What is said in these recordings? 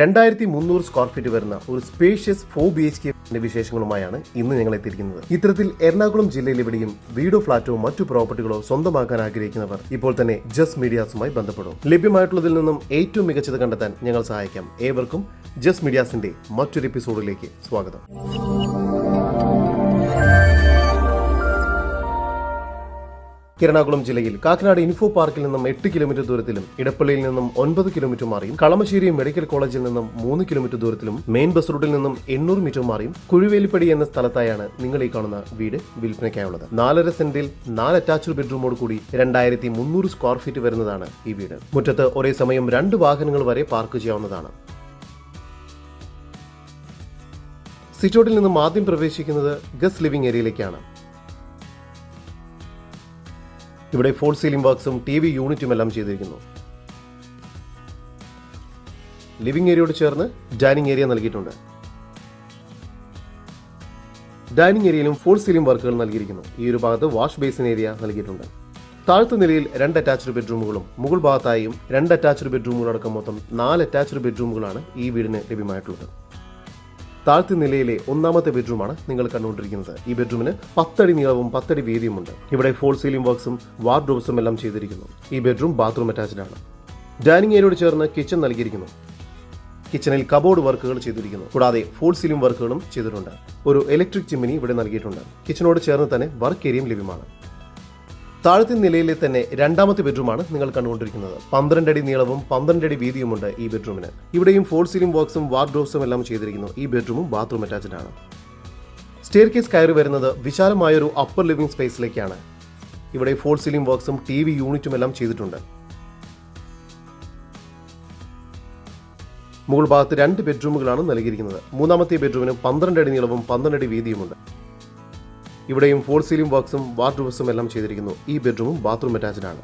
രണ്ടായിരത്തി മുന്നൂറ് square feet വരുന്ന ഒരു spacious four B H K വിശേഷങ്ങളുമായാണ് ഇന്ന് ഞങ്ങൾ എത്തിയിരിക്കുന്നത്. ഇത്തരത്തിൽ എറണാകുളം ജില്ലയിൽ എവിടെയും വീടോ ഫ്ളാറ്റോ മറ്റു പ്രോപ്പർട്ടികളോ സ്വന്തമാക്കാൻ ആഗ്രഹിക്കുന്നവർ ഇപ്പോൾ തന്നെ ജസ്റ്റ് മീഡിയാസുമായി ബന്ധപ്പെടും. ലഭ്യമായിട്ടുള്ളതിൽ നിന്നും ഏറ്റവും മികച്ചത് കണ്ടെത്താൻ ഞങ്ങൾ സഹായിക്കാം. ഏവർക്കും ജസ്റ്റ് മീഡിയാസിന്റെ മറ്റൊരു എപ്പിസോഡിലേക്ക് സ്വാഗതം. എറണാകുളം ജില്ലയിൽ കാക്കനാട് ഇൻഫോ പാർക്കിൽ നിന്നും എട്ട് കിലോമീറ്റർ ദൂരത്തിലും ഇടപ്പള്ളിയിൽ നിന്നും ഒൻപത് കിലോമീറ്റർ മാറിയും കളമശ്ശേരി മെഡിക്കൽ കോളേജിൽ നിന്നും മൂന്ന് കിലോമീറ്റർ ദൂരത്തിലും മെയിൻ ബസ് റൂട്ടിൽ നിന്നും എണ്ണൂറ് മീറ്റർ മാറിയും കുഴിവേലിപ്പടി എന്ന സ്ഥലത്തായാണ് നിങ്ങൾ ഈ കാണുന്ന വീട് വിൽപ്പനയ്ക്കായുള്ളത്. നാലര സെന്റിൽ നാല് അറ്റാച്ച്ഡ് ബെഡ്റൂമോട് കൂടി രണ്ടായിരത്തി മുന്നൂറ് സ്ക്വയർ ഫീറ്റ് വരുന്നതാണ് ഈ വീട്. മുറ്റത്ത് ഒരേ സമയം രണ്ട് വാഹനങ്ങൾ വരെ പാർക്ക് ചെയ്യാവുന്നതാണ്. സിറ്റോട്ടിൽ നിന്നും ആദ്യം പ്രവേശിക്കുന്നത് ഗസ്റ്റ് ലിവിംഗ് ഏരിയയിലേക്കാണ്. ഇവിടെ ഫോൾ സീലിംഗ് വർക്ക്സും ടി വി യൂണിറ്റും എല്ലാം ചെയ്തിരിക്കുന്നു. ലിവിംഗ് ഏരിയയോട് ചേർന്ന് ഡൈനിങ് ഏരിയ നൽകിയിട്ടുണ്ട്. ഡൈനിങ് ഏരിയയിലും ഫോൾ സീലിംഗ് വർക്കുകൾ നൽകിയിരിക്കുന്നു. ഈ ഒരു ഭാഗത്ത് വാഷ് ബേസിൻ ഏരിയ നൽകിയിട്ടുണ്ട്. താഴത്തെ നിലയിൽ രണ്ട് അറ്റാച്ച്ഡ് ബെഡ്റൂമുകളും മുകൾ ഭാഗത്തായും രണ്ട് അറ്റാച്ച്ഡ് ബെഡ്റൂമുകളടക്കം മൊത്തം നാല് അറ്റാച്ച്ഡ് ബെഡ്റൂമുകളാണ് ഈ വീടിന് ലഭ്യമായിട്ടുള്ളത്. താഴത്തെ നിലയിലെ ഒന്നാമത്തെ ബെഡ്റൂമാണ് നിങ്ങൾ കണ്ടുകൊണ്ടിരിക്കുന്നത്. ഈ ബെഡ്റൂമിന് പത്തടി നീളവും പത്തടി വീതിയുമുണ്ട്. ഇവിടെ ഫോൾ സീലിംഗ് വർക്ക്സും വാർഡ്രോബ്സും എല്ലാം ചെയ്തിരിക്കുന്നു. ഈ ബെഡ്റൂം ബാത്റൂം അറ്റാച്ച്ഡ് ആണ്. ഡൈനിങ് ഏരിയയോട് ചേർന്ന് കിച്ചൺ നൽകിയിരിക്കുന്നു. കിച്ചണിൽ കബോർഡ് വർക്കുകൾ ചെയ്തിരിക്കുന്നു. കൂടാതെ ഫോൾ സീലിംഗ് വർക്കുകളും ചെയ്തിട്ടുണ്ട്. ഒരു ഇലക്ട്രിക് ചിമ്മിനി ഇവിടെ നൽകിയിട്ടുണ്ട്. കിച്ചണോട് ചേർന്ന് തന്നെ വർക്ക് ഏരിയയും ലഭ്യമാണ്. താഴത്തെ നിലയിലെ തന്നെ രണ്ടാമത്തെ ബെഡ്റൂമാണ് നിങ്ങൾ കണ്ടുകൊണ്ടിരിക്കുന്നത്. പന്ത്രണ്ട് അടി നീളവും പന്ത്രണ്ട് അടി വീതിയുമുണ്ട് ഈ ബെഡ്റൂമിന്. ഇവിടെയും ഫോൾ സീലിംഗ് ബോക്സും വാർഡ്രോബ്സും എല്ലാം ചെയ്തിരിക്കുന്നു. ഈ ബെഡ്റൂമും ബാത്റൂം അറ്റാച്ച്ഡ് ആണ്. സ്റ്റെയർ കേസ് കയറി വരുന്നത് വിശാലമായൊരു അപ്പർ ലിവിംഗ് സ്പേസിലേക്കാണ് ഇവിടെ ഫോൾ സീലിംഗ് ബോക്സും ടി വി യൂണിറ്റും എല്ലാം ചെയ്തിട്ടുണ്ട്. മുകൾ ഭാഗത്ത് രണ്ട് ബെഡ്റൂമുകളാണ് നൽകിയിരിക്കുന്നത്. മൂന്നാമത്തെ ബെഡ്റൂമിന് പന്ത്രണ്ട് അടി നീളവും പന്ത്രണ്ട് അടി വീതിയുമുണ്ട്. ഇവിടെയും ഫോൾ സീലിംഗ് ബോക്സും വാർഡ്രോബ്സും എല്ലാം ചെയ്തിരിക്കുന്നു. ഈ ബെഡ്റൂമും ബാത്റൂം അറ്റാച്ച്ഡ് ആണ്.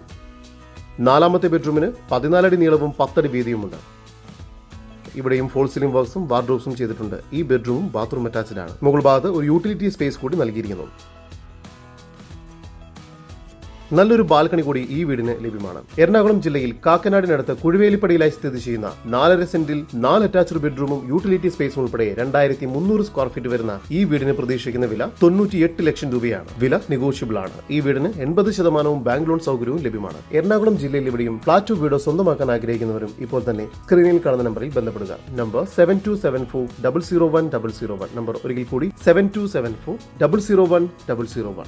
നാലാമത്തെ ബെഡ്റൂമിന് പതിനാലടി നീളവും പത്തടി വീതിയുമുണ്ട്. ഇവിടെയും ഫോൾ സീലിംഗ് ബോക്സും വാർഡ്രോബ്സും ചെയ്തിട്ടുണ്ട്. ഈ ബെഡ്റൂമും ബാത്റൂം അറ്റാച്ച്ഡ് ആണ്. മുകൾ ഭാഗത്ത് ഒരു യൂട്ടിലിറ്റി സ്പേസ് കൂടി നൽകിയിരിക്കുന്നു. നല്ലൊരു ബാൽക്കണി കൂടി ഈ വീടിന് ലഭ്യമാണ്. എറണാകുളം ജില്ലയിൽ കാക്കനാടിനടുത്ത് കുഴുവേലിപ്പടിയിലായി സ്ഥിതി ചെയ്യുന്ന നാലര സെന്റിൽ നാല് അറ്റാച്ച്ഡ് ബെഡ്റൂമും യൂട്ടിലിറ്റി സ്പേസും ഉൾപ്പെടെ രണ്ടായിരത്തി മുന്നൂറ് സ്ക്വയർ ഫീറ്റ് വരുന്ന ഈ വീടിന് പ്രതീക്ഷിക്കുന്ന വില തൊണ്ണൂറ്റിയെട്ട് ലക്ഷം രൂപയാണ്. വില നെഗോഷ്യബിൾ ആണ്. ഈ വീടിന് എൺപത് ശതമാനവും ബാങ്ക് ലോൺ സൗകര്യവും ലഭ്യമാണ്. എറണാകുളം ജില്ലയിൽ എവിടെയും ഫ്ളാറ്റോ വീടോ സ്വന്തമാക്കാൻ ആഗ്രഹിക്കുന്നവരും ഇപ്പോൾ തന്നെ സ്ക്രീനിൽ കാണുന്ന നമ്പറിൽ ബന്ധപ്പെടുക. Number seven two seven four double zero one double zero one number ഒരിക്കൽ കൂടി seven two seven four double zero one double zero one